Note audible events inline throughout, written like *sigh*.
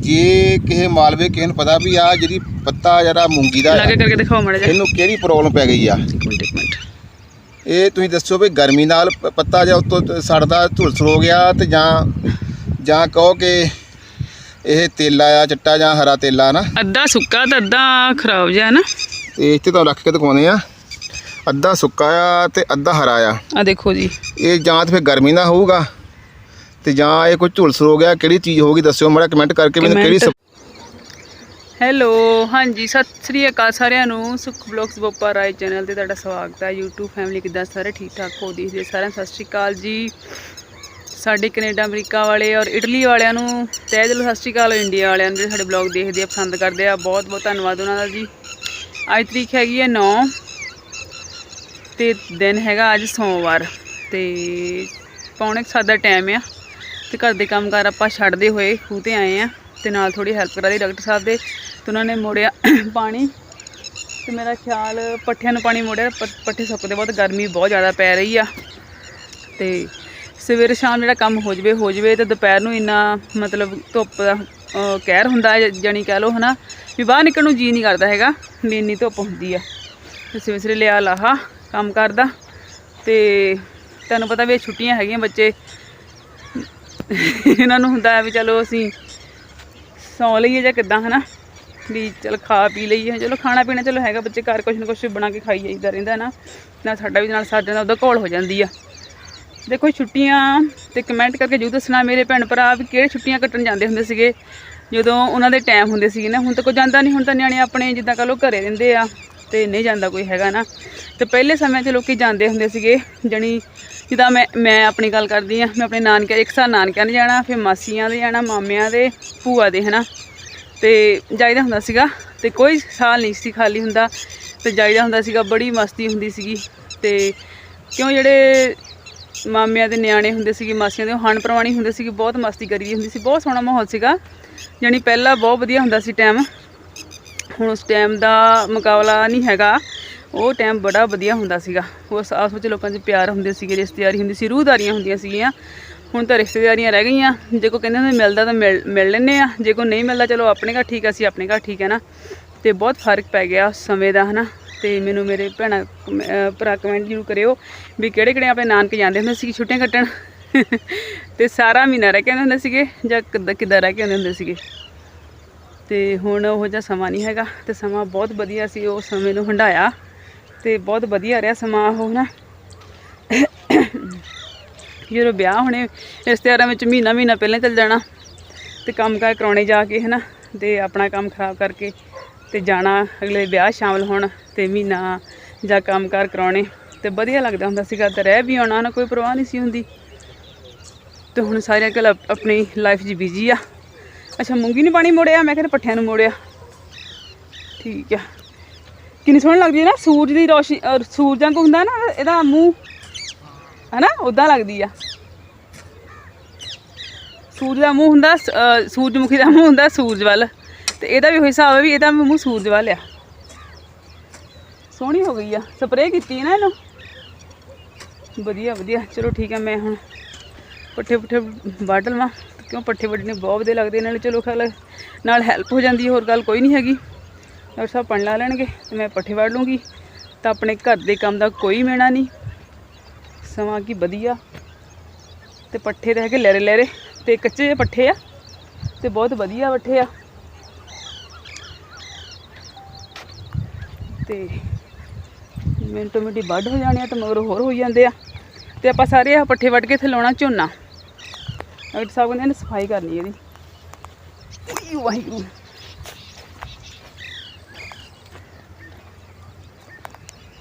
ਜੇ ਕਿਸੇ ਮਾਲਵੇ ਕਿਸੇ ਨੂੰ ਪਤਾ ਵੀ ਆ ਜਿਹੜੀ ਪੱਤਾ ਜਿਹੜਾ ਮੂੰਗੀ ਦਾ ਲਾਗੇ ਕਰਕੇ ਦਿਖਾਓ ਮਾੜਾ ਜਿਹਾ। ਇਹਨੂੰ ਕਿਹੜੀ ਪ੍ਰੋਬਲਮ ਪੈ ਗਈ ਆ? ਇੱਕ ਮਿੰਟ ਇੱਕ ਮਿੰਟ। ਇਹ ਤੁਸੀਂ ਦੱਸੋ ਵੀ ਗਰਮੀ ਨਾਲ ਪ- ਪੱਤਾ ਜਾਂ ਉੱਤੋਂ ਸੜਦਾ ਝੁਲਸ ਹੋ ਗਿਆ ਤੇ ਜਾਂ ਜਾਂ ਕਹੋ ਕਿ ਇਹ ਤੇਲਾ ਆ ਚਿੱਟਾ ਜਾਂ ਹਰਾ ਤੇਲਾ ਨਾ? ਅੱਧਾ ਸੁੱਕਾ ਤੇ ਅੱਧਾ ਖਰਾਬ ਜਿਹਾ ਨਾ ਤੇ ਇੱਥੇ ਤੁਹਾਨੂੰ ਰੱਖ ਕੇ ਦਿਖਾਉਂਦੇ ਆ। ਅੱਧਾ ਸੁੱਕਾ ਆ ਤੇ ਅੱਧਾ ਹਰਾ ਆ। ਆ ਦੇਖੋ ਜੀ। ਇਹ ਜਾਂ ਤਾਂ ਫਿਰ ਗਰਮੀ ਨਾਲ ਹੋਊਗਾ। ਤੇ ਜਾਂ ਇਹ ਕੋਈ ਝੁਲਸ ਹੋ ਗਿਆ ਕਿਹੜੀ ਚੀਜ਼ ਹੋਊਗੀ ਦੱਸਿਓ ਮਾੜਾ ਕਮੈਂਟ ਕਰਕੇ ਮੈਨੂੰ ਕਿਹੜੀ ਹੈਲੋ ਹਾਂਜੀ ਸਤਿ ਸ੍ਰੀ ਅਕਾਲ ਸਾਰਿਆਂ ਨੂੰ ਸੁਖ ਬਲੌਗਸ ਬੋਪਾ ਰਾਏ ਚੈਨਲ ਤੇ ਤੁਹਾਡਾ ਸਵਾਗਤ ਹੈ YouTube ਫੈਮਿਲੀ ਕਿੱਦਾਂ ਸਾਰੇ ਠੀਕ ਠਾਕ ਹੋ ਦੇਖਦੇ ਸਾਰਿਆਂ ਸਤਿ ਸ੍ਰੀ ਅਕਾਲ ਜੀ। ਸਾਡੇ ਕੈਨੇਡਾ ਅਮਰੀਕਾ ਵਾਲੇ ਔਰ ਇਟਲੀ ਵਾਲਿਆਂ ਨੂੰ ਤਹਿ ਦਿਲੋਂ ਸਤਿ ਸ੍ਰੀ ਅਕਾਲ ਇੰਡੀਆ ਵਾਲਿਆਂ ਨੂੰ ਜਿਹੜੇ ਸਾਡੇ ਬਲੌਗ ਦੇਖਦੇ ਆ ਪਸੰਦ ਕਰਦੇ ਆ ਬਹੁਤ ਬਹੁਤ ਧੰਨਵਾਦ ਉਹਨਾਂ ਦਾ ਜੀ। ਅੱਜ ਤਰੀਕ ਹੈਗੀ ਹੈ 9 ਤੇ ਦਿਨ ਹੈਗਾ ਅੱਜ ਸੋਮਵਾਰ ਤੇ ਪੌਣੇ ਕੁ ਸੱਤ ਦਾ ਟਾਈਮ ਆ। ਤੇ ਘਰ ਦੇ ਕੰਮਕਾਰ ਆਪਾਂ ਛੱਡਦੇ ਹੋਏ ਖੂਹ ਤੇ ਆਏ ਆ ਤੇ ਨਾਲ ਥੋੜੀ ਹੈਲਪ ਕਰਾ ਦੀ ਡਾਕਟਰ ਸਾਹਿਬ ਦੇ ਤੇ ਉਹਨਾਂ ਨੇ ਮੋੜਿਆ ਪਾਣੀ ਤੇ ਮੇਰਾ ਖਿਆਲ ਪੱਠਿਆਂ ਨੂੰ ਪਾਣੀ ਮੋੜਿਆ ਪ- ਪੱਠੇ ਸੁੱਕਦੇ ਬਹੁਤ, ਗਰਮੀ ਬਹੁਤ ਜ਼ਿਆਦਾ ਪੈ ਰਹੀ ਆ। ਤੇ ਸਵੇਰੇ ਸ਼ਾਮ ਜਿਹੜਾ ਕੰਮ ਹੋ ਜਵੇ ਹੋ ਜਵੇ ਤੇ ਦੁਪਹਿਰ ਨੂੰ ਇੰਨਾ ਮਤਲਬ ਧੁੱਪ ਦਾ ਕਹਿਰ ਹੁੰਦਾ ਹੈ ਜਾਨੀ ਕਹਿ ਲਓ ਹਨਾ, ਵੀ ਬਾਹਰ ਨਿਕਲਣ ਨੂੰ ਜੀ ਨਹੀਂ ਕਰਦਾ ਹੈਗਾ, ਵੀ ਇੰਨੀ ਧੁੱਪ ਹੁੰਦੀ ਆ। ਤੇ ਸਵੇਰੇ ਸਵੇਰੇ ਲਿਆ ਲਾਹਾ ਕੰਮ ਕਰਦਾ ਤੇ ਤੁਹਾਨੂੰ ਪਤਾ ਵੀ ਇਹ ਛੁੱਟੀਆਂ ਹੈਗੀਆਂ ਬੱਚੇ ਇਹਨਾਂ ਨੂੰ ਹੁੰਦਾ ਵੀ ਚਲੋ ਅਸੀਂ ਸੌਂ ਲਈਏ ਜਾਂ ਕਿੱਦਾਂ, ਹਨਾ? ਵੀ ਚਲ ਖਾ ਪੀ ਲਈਏ, ਚਲੋ ਖਾਣਾ ਪੀਣਾ ਚਲੋ ਹੈਗਾ, ਬੱਚੇ ਘਰ ਕੁਛ ਨਾ ਕੁਛ ਬਣਾ ਕੇ ਖਾਈ ਜਾਈਦਾ ਰਹਿੰਦਾ ਨਾ ਨਾਲ ਸਾਡਾ ਵੀ ਨਾਲ ਸਾਡੇ ਨਾਲ ਉਹਦਾ ਘੋਲ ਹੋ ਜਾਂਦੀ ਆ। ਦੇਖੋ, ਛੁੱਟੀਆਂ ਤੇ ਕਮੈਂਟ ਕਰਕੇ ਜਰੂਰ ਦੱਸਣਾ ਮੇਰੇ ਭੈਣ ਭਰਾ ਵੀ ਕਿਹੜੇ ਛੁੱਟੀਆਂ ਕੱਟਣ ਜਾਂਦੇ ਹੁੰਦੇ ਸੀਗੇ, ਜਦੋਂ ਉਹਨਾਂ ਦੇ ਟਾਈਮ ਹੁੰਦੇ ਸੀਗੇ, ਨਾ? ਹੁਣ ਤਾਂ ਕੋਈ ਜਾਂਦਾ ਨਹੀਂ ਹੁਣ ਤਾਂ ਨਿਆਣੇ ਆਪਣੇ ਜਿੱਦਾਂ ਕਹ ਲੋ ਘਰੇ ਰਹਿੰਦੇ ਆ। ਤੇ ਨਹੀਂ ਜਾਂਦਾ ਕੋਈ ਹੈਗਾ ਨਾ। ਤੇ ਪਹਿਲੇ ਸਮੇਂ 'ਚ ਲੋਕੀ ਜਾਂਦੇ ਹੁੰਦੇ ਸੀਗੇ, ਜਣੀ ਜਿੱਦਾਂ ਮੈਂ ਮੈਂ ਆਪਣੀ ਗੱਲ ਕਰਦੀ ਆ ਮੈਂ ਆਪਣੇ ਨਾਨਕਿਆਂ, ਇੱਕ ਸਾਲ ਨਾਨਕਿਆਂ ਨੇ ਜਾਣਾ, ਫਿਰ ਮਾਸੀਆਂ ਦੇ ਜਾਣਾ, ਮਾਮਿਆਂ ਦੇ, ਭੂਆ ਦੇ, ਹਨਾ। ਤੇ ਜਾਈਦਾ ਹੁੰਦਾ ਸੀਗਾ, ਤੇ ਕੋਈ ਸਾਲ ਨਹੀਂ ਸੀ ਖਾਲੀ ਹੁੰਦਾ, ਤੇ ਜਾਈਦਾ ਹੁੰਦਾ ਸੀਗਾ, ਬੜੀ ਮਸਤੀ ਹੁੰਦੀ ਸੀਗੀ। ਤੇ ਕਿਉਂ ਜਿਹੜੇ ਮਾਮਿਆਂ ਦੇ ਨਿਆਣੇ ਹੁੰਦੇ ਸੀਗੇ, ਮਾਸੀਆਂ ਦੇ, ਉਹ ਹਣ ਪ੍ਰਵਾਣੀ ਹੁੰਦੇ ਸੀਗੇ, ਬਹੁਤ ਮਸਤੀ ਕਰੀ ਹੁੰਦੀ ਸੀ, ਬਹੁਤ ਸੋਹਣਾ ਮਾਹੌਲ ਸੀਗਾ। ਜਾਣੀ ਪਹਿਲਾਂ ਬਹੁਤ ਵਧੀਆ ਹੁੰਦਾ ਸੀ ਟਾਈਮ ਹੁਣ ਉਸ ਟਾਈਮ ਦਾ ਮੁਕਾਬਲਾ ਨਹੀਂ ਹੈਗਾ। ਉਹ ਟਾਈਮ ਬੜਾ ਵਧੀਆ ਹੁੰਦਾ ਸੀਗਾ। ਉਸ ਆਪਸ ਵਿੱਚ ਲੋਕਾਂ 'ਚ ਪਿਆਰ ਹੁੰਦੇ ਸੀਗੇ, ਰਿਸ਼ਤੇਦਾਰੀ ਹੁੰਦੀ ਸੀ, ਰੂਹਦਾਰੀਆਂ ਹੁੰਦੀਆਂ ਸੀਗੀਆਂ। ਹੁਣ ਤਾਂ ਰਿਸ਼ਤੇਦਾਰੀਆਂ ਰਹਿ ਗਈਆਂ। ਜੇ ਕੋਈ ਕਹਿੰਦੇ ਹੁੰਦੇ ਮਿਲਦਾ ਤਾਂ ਮਿਲ ਮਿਲ ਲੈਂਦੇ ਆ। ਜੇ ਕੋਈ ਨਹੀਂ ਮਿਲਦਾ, ਚਲੋ ਆਪਣੇ ਘਰ ਠੀਕ ਆ, ਅਸੀਂ ਆਪਣੇ ਘਰ ਠੀਕ ਹੈ ਨਾ। ਤੇ ਬਹੁਤ ਫ਼ਰਕ ਪੈ ਗਿਆ ਉਸ ਸਮੇਂ ਦਾ, ਹਨਾ। ਤੇ ਮੈਨੂੰ ਮੇਰੇ ਭੈਣਾਂ ਕਮ- ਭਰਾ ਕਮੈਂਟ ਜ਼ਰੂਰ ਕਰਿਓ ਵੀ ਕਿਹੜੇ ਕਿਹੜੇ ਆਪਣੇ ਨਾਨਕੇ ਜਾਂਦੇ ਹੁੰਦੇ ਸੀ ਛੁੱਟੀਆਂ ਕੱਟਣ। *laughs* ਤੇ ਸਾਰਾ ਮਹੀਨਾ ਰਹਿ ਕੇ ਆਉਂਦੇ ਹੁੰਦੇ ਸੀਗੇ ਜਾਂ ਕਿੱਦਾਂ ਕਿੱਦਾਂ ਰਹਿ ਕੇ ਆਉਂਦੇ ਹੁੰਦੇ ਸੀਗੇ? ਤੇ ਹੁਣ ਉਹ ਜਿਹਾ ਸਮਾਂ ਨਹੀਂ ਹੈਗਾ ਤੇ ਸਮਾਂ ਬਹੁਤ ਵਧੀਆ ਸੀ, ਉਹ ਸਮੇਂ ਨੂੰ ਹੰਡਾਇਆ ਤੇ ਬਹੁਤ ਵਧੀਆ ਰਿਹਾ ਸਮਾਂ ਉਹ ਨਾ। ਜਦੋਂ ਵਿਆਹ ਹੋਣੇ, ਰਿਸ਼ਤੇਦਾਰਾਂ ਵਿੱਚ ਮਹੀਨਾ ਮਹੀਨਾ ਪਹਿਲਾਂ ਚੱਲ ਜਾਣਾ ਤੇ ਕੰਮ ਕਾਰ ਕਰਾਉਣੇ ਜਾ ਕੇ ਹਨਾ ਤੇ ਆਪਣਾ ਕੰਮ ਖਰਾਬ ਕਰਕੇ ਤੇ ਜਾਣਾ, ਅਗਲੇ ਵਿਆਹ ਸ਼ਾਮਲ ਹੋਣ ਤੇ ਮਹੀਨਾ ਜਾਂ ਕੰਮ ਕਾਰ ਕਰਾਉਣੇ ਤੇ ਵਧੀਆ ਲੱਗਦਾ ਹੁੰਦਾ ਸੀਗਾ ਤੇ ਰਹਿ ਵੀ ਆਉਣਾ ਨਾ ਕੋਈ ਪਰਵਾਹ ਨਹੀਂ ਸੀ ਹੁੰਦੀ। ਤੇ ਹੁਣ ਸਾਰਿਆਂ ਕੋਲ ਆਪਣੀ ਲਾਈਫ 'ਚ ਬਿਜ਼ੀ ਆ। ਅੱਛਾ, ਮੂੰਗੀ ਨੂੰ ਪਾਣੀ ਮੋੜਿਆ? ਮੈਂ ਕਿਹਾ ਪੱਠਿਆਂ ਨੂੰ ਮੋੜਿਆ। ਠੀਕ ਆ। ਕਿੰਨੀ ਸੋਹਣੀ ਲੱਗਦੀ ਹੈ ਨਾ, ਸੂਰਜ ਦੀ ਰੋਸ਼ਨੀ ਸੂਰਜ ਵਾਂਗੂ ਹੁੰਦਾ ਨਾ, ਇਹਦਾ ਮੂੰਹ, ਹਨਾ ਉਦਾਂ ਲੱਗਦੀ ਆ। ਸੂਰਜ ਦਾ ਮੂੰਹ ਹੁੰਦਾ ਸੂਰਜਮੁਖੀ ਦਾ ਮੂੰਹ ਹੁੰਦਾ ਸੂਰਜ ਵੱਲ। ਤੇ ਇਹਦਾ ਵੀ ਉਹੀ ਹਿਸਾਬ ਹੈ ਵੀ ਇਹਦਾ ਮੂੰਹ ਸੂਰਜ ਵੱਲ ਆ। ਸੋਹਣੀ ਹੋ ਗਈ ਆ। ਸਪਰੇਅ ਕੀਤੀ ਨਾ ਇਹਨੂੰ? ਵਧੀਆ ਵਧੀਆ। ਚਲੋ ਠੀਕ ਆ, ਮੈਂ ਹੁਣ ਪੱਠੇ ਪੁੱਠੇ ਵੱਢ ਲਵਾਂ। ਕਿਉਂ ਪੱਠੇ ਵੱਢਣੇ ਬਹੁਤ ਵਧੀਆ ਲੱਗਦੇ ਨਾਲੇ ਚਲੋ ਖਿਆਲ ਨਾਲ ਹੈਲਪ ਹੋ ਜਾਂਦੀ ਹੋਰ ਗੱਲ ਕੋਈ ਨਹੀਂ ਹੈਗੀ। ਡਾਕਟਰ ਸਾਹਿਬ ਪਣ ਲਾ ਲੈਣਗੇ ਤੇ ਮੈਂ ਪੱਠੇ ਵੱਢ ਲੂੰਗੀ। ਤਾਂ ਆਪਣੇ ਘਰ ਦੇ ਕੰਮ ਦਾ ਕੋਈ ਮੇਣਾ ਨਹੀਂ। ਸਮਾਂ ਕੀ ਵਧੀਆ। ਤੇ ਪੱਠੇ ਤਾਂ ਹੈਗੇ ਲਹਿਰੇ ਲਹਿਰੇ। ਤੇ ਕੱਚੇ ਜਿਹੇ ਪੱਠੇ ਆ। ਤੇ ਬਹੁਤ ਵਧੀਆ ਪੱਠੇ ਆ। ਤੇ ਮਿੰਟੋ ਮਿੰਟੀ ਵੱਢ ਹੋ ਜਾਣੇ ਆ ਤੇ ਮਗਰ ਹੋਰ ਹੋ ਜਾਂਦੇ ਆ। ਤੇ ਆਪਾਂ ਸਾਰੇ ਆ ਪੱਠੇ ਵੱਢ ਕੇ ਇੱਥੇ ਲਾਉਣਾ ਝੋਨਾ। ਡਾਕਟਰ ਸਾਹਿਬ ਕਹਿੰਦੇ ਨੇ ਸਫ਼ਾਈ ਕਰਨੀ ਇਹਦੀ। ਉਈ ਵਾਹਿਗੁਰੂ।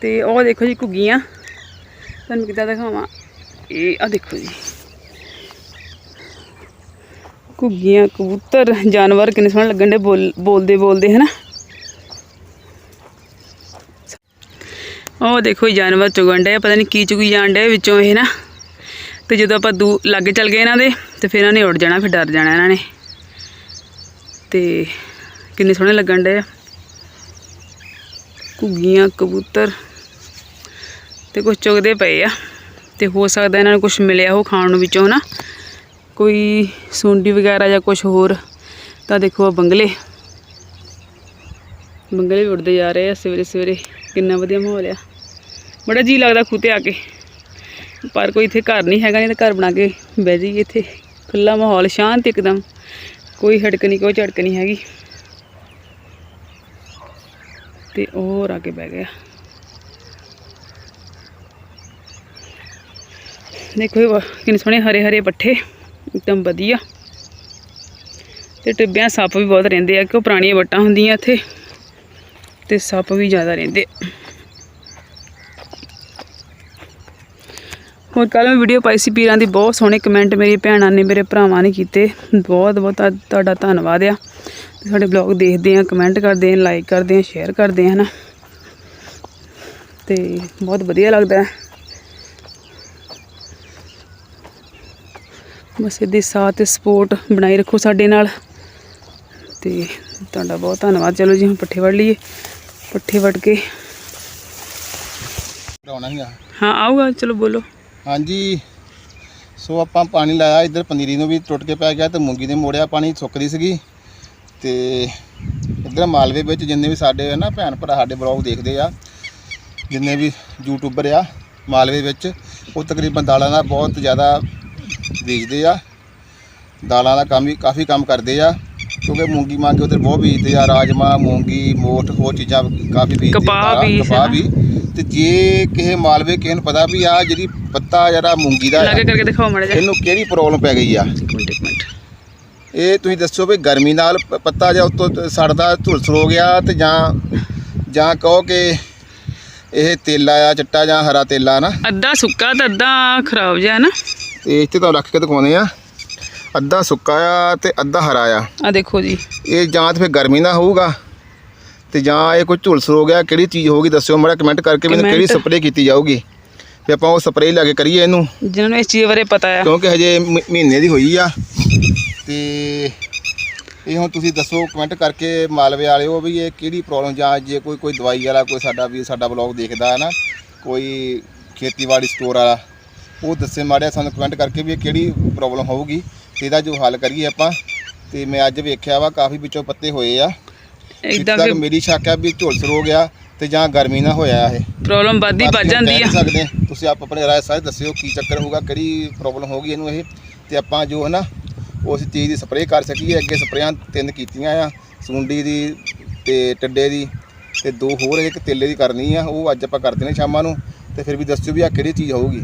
ਤੇ ਉਹ ਦੇਖੋ ਜੀ ਘੁੱਗੀਆਂ। ਤੁਹਾਨੂੰ ਕਿੱਦਾਂ ਦਿਖਾਵਾਂ। ਇਹ ਆ ਦੇਖੋ ਜੀ। ਘੁੱਗੀਆਂ ਕਬੂਤਰ ਜਾਨਵਰ ਕਿੰਨੇ ਸੋਹਣੇ ਲੱਗਣ ਦੇ ਬੋਲ ਬੋਲਦੇ ਬੋਲਦੇ ਹਨਾ? ਉਹ ਦੇਖੋ ਜੀ ਜਾਨਵਰ ਚੁਗਣ ਡੇ ਪਤਾ ਨਹੀਂ ਕੀ ਚੁਗੀ ਜਾਣ ਡੇ ਵਿੱਚੋਂ ਇਹ ਨਾ ਤੇ ਜਦੋਂ ਆਪਾਂ ਦੂ, ਲਾਗੇ ਚੱਲ ਗਏ ਇਹਨਾਂ ਦੇ, ਤੇ ਫਿਰ ਇਹਨਾਂ ਨੇ ਉੱਡ ਜਾਣਾ, ਫਿਰ ਡਰ ਜਾਣਾ ਇਹਨਾਂ ਨੇ। ਤੇ ਕਿੰਨੇ ਸੋਹਣੇ ਲੱਗਣ ਡੇ ਆ। ਘੁੱਗੀਆਂ, ਕਬੂਤਰ, ਤੇ ਕੁਝ ਚੁਗਦੇ ਪਏ ਆ। ਤੇ ਹੋ ਸਕਦਾ ਇਹਨਾਂ ਨੂੰ ਕੁਝ ਮਿਲਿਆ ਹੋ ਖਾਣ ਨੂੰ ਵਿੱਚੋਂ ਨਾ ਕੋਈ ਸੁੰਡੀ ਵਗੈਰਾ ਜਾਂ ਕੁਝ ਹੋਰ, ਤਾਂ ਦੇਖੋ ਆ ਬੰਗਲੇ। ਬੰਗਲੇ ਵੀ ਉੱਡਦੇ ਜਾ ਰਹੇ ਆ ਸਵੇਰੇ ਸਵੇਰੇ ਕਿੰਨਾ ਵਧੀਆ ਮਾਹੌਲ ਆ। ਬੜਾ ਜੀ ਲੱਗਦਾ ਖੂਤੇ ਆ ਕੇ। ਪਰ ਕੋਈ ਇੱਥੇ ਘਰ ਨਹੀਂ ਹੈਗਾ, ਨਹੀਂ ਤਾਂ ਘਰ ਬਣਾ ਕੇ ਬਹਿ ਜਾਈਏ ਇੱਥੇ। ਖੁੱਲਾ ਮਾਹੌਲ, ਸ਼ਾਂਤ ਇੱਕਦਮ। ਕੋਈ ਹੜਕ ਨਹੀਂ, ਕੋਈ ਝੜਕ ਨਹੀਂ ਹੈਗੀ। ਤੇ ਉਹ ਹੋਰ ਆ ਕੇ ਬਹਿ ਗਿਆ। ਦੇਖੋ ਇਹ ਕਿੰਨੇ ਸੋਹਣੇ ਹਰੇ ਹਰੇ ਪੱਠੇ, ਇੱਕਦਮ ਵਧੀਆ। ਤੇ ਟਿੱਬਿਆਂ ਸੱਪ ਵੀ ਬਹੁਤ ਰਹਿੰਦੇ ਆ, ਕਿਉਂ ਪੁਰਾਣੀਆਂ ਵੱਟਾਂ ਹੁੰਦੀਆਂ ਇੱਥੇ। ਤੇ ਸੱਪ ਵੀ ਜ਼ਿਆਦਾ ਰਹਿੰਦੇ। ਹੋਰ ਕੱਲ ਮੈਂ ਵੀਡੀਓ ਪਾਈ ਸੀ ਪੀਰਾਂ ਦੀ ਬਹੁਤ ਸੋਹਣੇ ਕਮੈਂਟ ਮੇਰੀ ਭੈਣਾਂ ਨੇ ਮੇਰੇ ਭਰਾਵਾਂ ਨੇ ਕੀਤੇ। ਬਹੁਤ ਬਹੁਤ ਤੁਹਾ- ਤੁਹਾਡਾ ਧੰਨਵਾਦ ਆ। ਸਾਡੇ ਬਲੌਗ ਦੇਖਦੇ ਆ ਕਮੈਂਟ ਕਰਦੇ ਆ ਲਾਈਕ ਕਰਦੇ ਆ ਸ਼ੇਅਰ ਕਰਦੇ ਆ ਹਨਾ। ਤੇ ਬਹੁਤ ਵਧੀਆ ਲੱਗਦਾ। ਹੈ ਬਸ ਇਹਦੀ ਸਾਥ ਤੇ ਸਪੋਰਟ ਬਣਾਈ ਰੱਖੋ ਸਾਡੇ ਨਾਲ। ਤੇ ਤੁਹਾਡਾ ਬਹੁਤ ਧੰਨਵਾਦ। ਚਲੋ ਜੀ ਹੁਣ ਪੱਠੇ ਵੜ ਲਈਏ। ਪੱਠੇ ਵੜ ਕੇ। ਹਾਂ ਆਊਗਾ। ਚਲੋ ਬੋਲੋ। ਹਾਂਜੀ। ਸੋ ਆਪਾਂ ਪਾਣੀ ਲਾਇਆ ਇੱਧਰ ਪਨੀਰੀ ਨੂੰ ਵੀ ਟੁੱਟ ਕੇ ਪੈ ਗਿਆ ਤੇ ਮੂੰਗੀ ਦੇ ਮੋੜਿਆ ਪਾਣੀ ਸੁੱਕਦੀ ਸੀਗੀ। ਤੇ ਇੱਧਰ ਮਾਲਵੇ ਵਿੱਚ ਜਿੰਨੇ ਵੀ ਸਾਡੇ ਨਾ ਭੈਣ ਭਰਾ ਸਾਡੇ ਬਲੌਗ ਦੇਖਦੇ ਆ ਜਿੰਨੇ ਵੀ ਯੂਟਿਊਬਰ ਆ ਮਾਲਵੇ ਵਿੱਚ ਉਹ ਤਕਰੀਬਨ ਦਾਲਾਂ ਦਾ ਬਹੁਤ ਜ਼ਿਆਦਾ ਬੀਜਦੇ ਆ। ਦਾਲਾਂ ਦਾ ਕੰਮ ਵੀ ਕਾਫੀ ਕੰਮ ਕਰਦੇ ਆ ਕਿਉਂਕਿ ਮੂੰਗੀ ਮਾਂਗੇ ਉਧਰ ਬਹੁਤ ਬੀਜਦੇ ਆ ਰਾਜਮਾ ਮੂੰਗੀ ਮੋਠ ਹੋਰ ਚੀਜ਼ਾਂ ਕਾਫੀ ਬੀਜਦੇ ਆ, ਕਪਾਹ। ਵੀ। ਤੇ ਜੇ ਕਿਸੇ ਮਾਲਵੇ ਕਿਸੇ ਨੂੰ ਪਤਾ ਵੀ ਆ ਜਿਹੜੀ ਪੱਤਾ ਜਿਹੜਾ ਮੂੰਗੀ ਦਾ ਆ, ਲਾਗੇ ਕਰਕੇ ਦਿਖਾਓ ਮਾੜਾ ਜਿਹਾ। ਇਹਨੂੰ ਕਿਹੜੀ ਪ੍ਰੋਬਲਮ ਪੈ ਗਈ ਆ? ਇੱਕ ਮਿੰਟ ਇੱਕ ਮਿੰਟ। ਇਹ ਤੁਸੀਂ ਦੱਸੋ ਵੀ ਗਰਮੀ ਨਾਲ ਪ- ਪੱਤਾ ਜਾਂ ਉੱਤੋਂ ਸੜਦਾ ਝੁਲਸ ਹੋ ਗਿਆ ਤੇ ਜਾਂ ਜਾਂ ਕਹੋ ਕਿ ਇਹ ਤੇਲਾ ਆ ਚਿੱਟਾ ਜਾਂ ਹਰਾ ਤੇਲਾ ਨਾ ਅੱਧਾ ਸੁੱਕਾ ਤੇ ਅੱਧਾ ਖਰਾਬ ਜਿਹਾ ਨਾ ਤੇ ਇੱਥੇ ਤਾਂ ਰੱਖ ਕੇ ਦਿਖਾਉਂਦੇ ਆ। ਅੱਧਾ ਸੁੱਕਾ ਆ ਤੇ ਅੱਧਾ ਹਰਾ ਆ। ਆ ਦੇਖੋ ਜੀ। ਇਹ ਜਾਂ ਤਾਂ ਫਿਰ ਗਰਮੀ ਨਾਲ ਹੋਊਗਾ। ਤੇ ਜਾਂ ਇਹ ਕੋਈ ਝੁਲਸ ਹੋ ਗਿਆ ਕਿਹੜੀ ਚੀਜ਼ ਹੋਊਗੀ ਦੱਸਿਓ ਮਾੜਾ ਕਮੈਂਟ ਕਰਕੇ ਮੈਨੂੰ ਕਿਹੜੀ Comment? ਸਪਰੇਅ ਕੀਤੀ ਜਾਊਗੀ। ਤੇ ਆਪਾਂ ਉਹ ਸਪਰੇਅ ਲਾ ਕੇ ਕਰੀਏ ਇਹਨੂੰ। ਜਿਨ੍ਹਾਂ ਨੂੰ ਇਸ ਚੀਜ਼ ਬਾਰੇ ਪਤਾ ਆ। ਕਿਉਂਕਿ ਹਜੇ ਮ- ਮਹੀਨੇ ਦੀ ਹੋਈ ਆ। ਤੇ ਇਹ ਹੁਣ ਤੁਸੀਂ ਦੱਸੋ ਕਮੈਂਟ ਕਰਕੇ ਮਾਲਵੇ ਵਾਲਿਓ ਵੀ ਇਹ ਕਿਹੜੀ ਪ੍ਰੋਬਲਮ ਜਾਂ ਜੇ ਕੋਈ ਕੋਈ ਦਵਾਈ ਵਾਲਾ ਕੋਈ ਸਾਡਾ ਵੀ ਸਾਡਾ ਬਲੌਗ ਦੇਖਦਾ ਹੈ ਨਾ ਕੋਈ ਖੇਤੀਬਾੜੀ ਸਟੋਰ ਵਾਲਾ ਉਹ ਦੱਸੇ ਮਾੜਿਆ ਸਾਨੂੰ ਕਮੈਂਟ ਕਰਕੇ ਵੀ ਇਹ ਕਿਹੜੀ ਪ੍ਰੋਬਲਮ ਹੋਊਗੀ ਤੇ ਇਹਦਾ ਜੋ ਹੱਲ ਕਰੀਏ ਆਪਾਂ। ਤੇ ਮੈਂ ਅੱਜ ਵੇਖਿਆ ਵਾ ਕਾਫੀ ਵਿੱਚੋਂ ਪੱਤੇ ਹੋਏ ਆ। ਇਦਾਂ ਕਿ ਮੇਰੀ ਸ਼ੱਕ ਆ ਵੀ ਝੁਲਸ ਹੋ ਗਿਆ ਤੇ ਜਾਂ ਗਰਮੀ ਨਾਲ ਹੋਇਆ ਇਹ। ਪ੍ਰੋਬਲਮ ਵੱਧਦੀ ਵੱਧ ਬਾਕੀ ਜਾਂਦੀ ਆ। ਸਕਦੇ। ਤੁਸੀਂ ਆਪ ਆਪਣੇ ਰਾਏ ਸਾਰੇ ਦੱਸਿਓ ਕੀ ਚੱਕਰ ਹੋਊਗਾ ਕਿਹੜੀ ਪ੍ਰੋਬਲਮ ਹੋਊਗੀ ਇਹਨੂੰ ਇਹ। ਤੇ ਆਪਾਂ ਜੋ ਹੈ ਨਾ ਉਸ ਚੀਜ਼ ਦੀ ਸਪਰੇਅ ਕਰ ਸਕੀਏ। ਅੱਗੇ ਸਪਰੇਆਂ ਤਿੰਨ ਕੀਤੀਆਂ ਆ ਸੁੰਡੀ ਦੀ ਤੇ ਟੱਡੇ ਦੀ ਤੇ ਦੋ ਹੋਰ ਇੱਕ ਤੇਲੇ ਦੀ ਕਰਨੀ ਆ ਉਹ ਅੱਜ ਆਪਾਂ ਕਰਦੇ ਨੇ ਸ਼ਾਮਾਂ ਨੂੰ। ਤੇ ਫਿਰ ਵੀ ਦੱਸਿਓ ਵੀ ਆ ਕਿਹੜੀ ਚੀਜ਼ ਹੋਊਗੀ।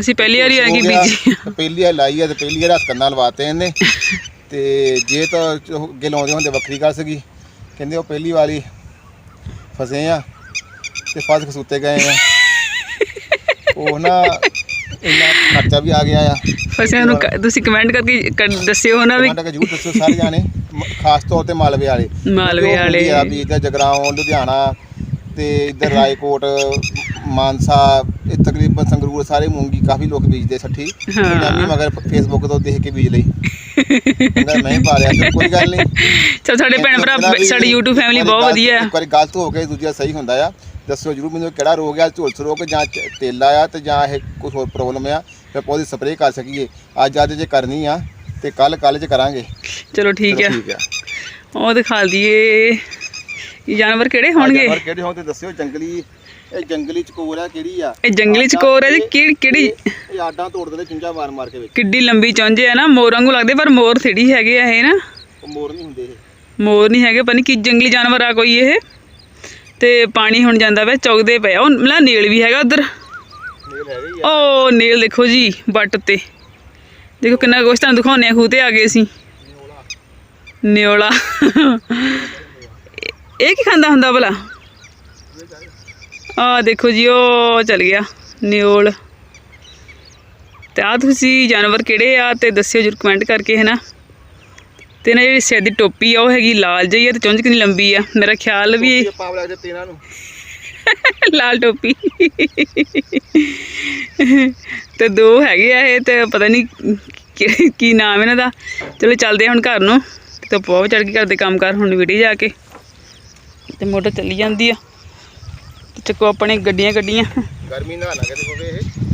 ਅਸੀਂ ਪਹਿਲੀ ਵਾਰੀ ਹੋ ਆਏਗੀ ਗਿਆ, ਬੀਜੀ ਪਹਿਲੀ ਵਾਰ ਲਾਈ ਆ ਤੇ ਪਹਿਲੀ ਵਾਰ ਹੱਥ ਕੰਨਾਂ ਲਵਾਤੇ ਇਹਨੇ। *laughs* ਤੇ ਜੇ ਤਾਂ ਅੱਗੇ ਲਾਉਂਦੇ ਹੁੰਦੇ ਵੱਖਰੀ ਗੱਲ ਸੀਗੀ। ਕਹਿੰਦੇ ਉਹ ਪਹਿਲੀ ਵਾਰੀ ਫਸੇ ਆ ਤੇ ਫਸ ਖਸੂਤੇ ਗਏ ਆ। ਉਹ ਨਾ ਇੰਨਾ ਖਰਚਾ ਵੀ ਆ ਗਿਆ ਆ। ਫਸਿਆਂ ਨੂੰ ਕ- ਤੁਸੀਂ ਕਮੈਂਟ ਕਰਕੇ ਕਰ- ਦੱਸਿਓ ਨਾ ਵੀ ਕਮਾਂਡਾ ਜਰੂਰ ਦੱਸੋ ਸਾਰੇ ਜਾਣੇ ਮ- ਖਾਸ ਤੌਰ ਤੇ ਮਾਲਵੇ ਵਾਲੇ। ਮਾਲਵੇ ਹੁੰਦੀ ਆ ਵਾਲੇ ਵੀ ਇੱਧਰ ਜਗਰਾਉਂ ਲੁਧਿਆਣਾ ਤੇ ਇੱਧਰ ਰਾਏਕੋਟ ਮਾਨਸਾ ਇਹ ਤਕਰੀਬਨ ਸੰਗਰੂਰ ਸਾਰੇ ਮੂੰਗੀ ਕਾਫੀ ਲੋਕ ਬੀਜਦੇ ਸੱਠੀ। ਹਾਂ। ਮਗਰ ਫੇਸਬੁੱਕ ਤੋਂ ਦੇਖ ਕੇ ਬੀਜ ਲਈ। ਕਹਿੰਦਾ ਮੈਂ ਹੀ ਪਾ ਲਿਆ ਚਲੋ ਕੋਈ ਗੱਲ ਨਹੀਂ। ਚਲ ਸਾਡੇ ਭੈਣ ਭਰਾ ਜਿਹੜਾ ਵੀ ਸਾਡੀ YouTube ਫੈਮਿਲੀ ਇੱਕ ਵਾਰੀ ਬਹੁਤ ਗਲਤ- ਵਧੀਆ। ਹੈ ਇੱਕ ਵਾਰੀ ਗਲਤ ਹੋ ਕੇ ਦੂਜਾ ਸਹੀ ਹੁੰਦਾ ਆ। ਦੱਸੋ ਜਰੂਰ ਮੈਨੂੰ ਕਿਹੜਾ ਰੋਗ ਆ ਝੁਲਸ ਰੋਗ ਜਾਂ ਚ- ਤੇਲਾ ਆ ਤੇ ਜਾਂ ਇਹ ਕੋਈ ਹੋਰ ਪ੍ਰੋਬਲਮ ਆ। ਫਿਰ ਆਪਾਂ ਉਹਦੀ ਸਪਰੇਅ ਕਰ ਸਕੀਏ। ਅੱਜ ਅੱਜ ਜੇ ਕਰਨੀ ਆ ਤੇ ਕੱਲ ਕੱਲ ਚ ਕਰਾਂਗੇ। ਚਲੋ ਠੀਕ ਚਲੋ ਹੈ ਠੀਕ ਆ। ਉਹ ਦਿਖਾ ਦਈਏ। ਇਹ ਜਾਨਵਰ ਕਿਹੜੇ ਹੋਣਗੇ? ਹੋਰ ਕਿਹੜੇ ਹੋਣ ਤੇ ਦੱਸਿਓ ਜੰਗਲੀ ਇਹ ਜੰਗਲੀ ਚਕੋਰ ਆ ਕਿਹੜੀ ਆ? ਇਹ ਜੰਗਲੀ ਚਕੋਰ ਹੈ ਜੀ ਕਿਹੜੀ ਕਿਹੜੀ? ਇਹ- ਆਡਾਂ ਤੋੜ ਦਿੰਦੇ ਚੁੰਝਾ ਮਾਰ ਮਾਰ ਕੇ ਵਿੱਚ। ਕਿੱਡੀ ਲੰਬੀ ਚੁੰਝ ਹੈ ਨਾ ਮੋਰ ਵਾਂਗੂ ਲੱਗਦੇ ਪਰ ਮੋਰ ਥੇੜੀ ਹੈਗੇ ਆ ਇਹ ਨਾ। ਉਹ ਮੋਰ ਨਹੀਂ ਹੁੰਦੇ ਇਹ। ਮੋਰ ਨਹੀਂ ਹੈਗੇ ਪਤਾ ਨਹੀਂ ਕੀ ਜੰਗਲੀ ਜਾਨਵਰ ਆ ਕੋਈ ਇਹ। ਤੇ ਪਾਣੀ ਹੁਣ ਜਾਂਦਾ ਵੇ ਚੌਗਦੇ ਪਿਆ ਉਹ ਮਲਾ ਨੀਲ ਵੀ ਹੈਗਾ ਉਧਰ। ਆ। ਨੀਲ ਦੇਖੋ ਜੀ ਬੱਟ ਤੇ। ਦੇਖੋ ਕਿੰਨਾ ਕੁਛ ਤੁਹਾਨੂੰ ਦਿਖਾਉਣੇ ਆ ਖੂਹ ਤੇ ਆ ਗਏ ਸੀ ਨਿਓਲਾ। ਇਹ ਕੀ ਖਾਂਦਾ ਹੁੰਦਾ ਭਲਾ? ਆ ਦੇਖੋ ਜੀ ਉਹ ਚਲ ਗਿਆ ਨਿਓਲ। ਤੇ ਆ ਤੁਸੀਂ ਜਾਨਵਰ ਕਿਹੜੇ ਆ ਤੇ ਦੱਸਿਓ ਜਰੂਰ ਕਮੈਂਟ ਕਰਕੇ ਹੈ ਨਾ ਤੇ ਨਾ ਜਿਹੜੀ ਸਿਰ ਦੀ ਟੋਪੀ ਆ ਉਹ ਹੈਗੀ ਲਾਲ ਜਿਹੀ ਆ ਤੇ ਚੁੰਝ ਕਿੰਨੀ ਲੰਬੀ ਆ। ਮੇਰਾ ਖਿਆਲ ਵੀ ਇਹ ਪਾਵ ਲੱਗਦੇ ਤੇਨਾਂ ਨੂੰ। *laughs* ਲਾਲ ਟੋਪੀ। ਤੇ ਦੋ ਹੈਗੇ ਆ ਇਹ ਤੇ ਪਤਾ ਨਹੀਂ ਕੀ- ਕੀ ਨਾਮ ਇਹਨਾਂ ਦਾ। ਚਲੋ ਚੱਲਦੇ ਹੁਣ ਘਰ ਨੂੰ। ਤੇ ਬਹੁਤ ਚੜ ਕੇ ਘਰ ਦੇ ਕੰਮ ਕਰ ਹੁਣ ਵੀਡੀਓ ਜਾ ਕੇ। ਤੇ ਮੋਟਰ ਚੱਲੀ ਜਾਂਦੀ ਆ। ਚੱਕੋ ਆਪਣੇ ਗੱਡੀਆਂ ਗੱਡੀਆਂ ਗਰਮੀ ਨਾਲ ਨਾ ਕਿਤੇ ਹੋਵੇ ਇਹ?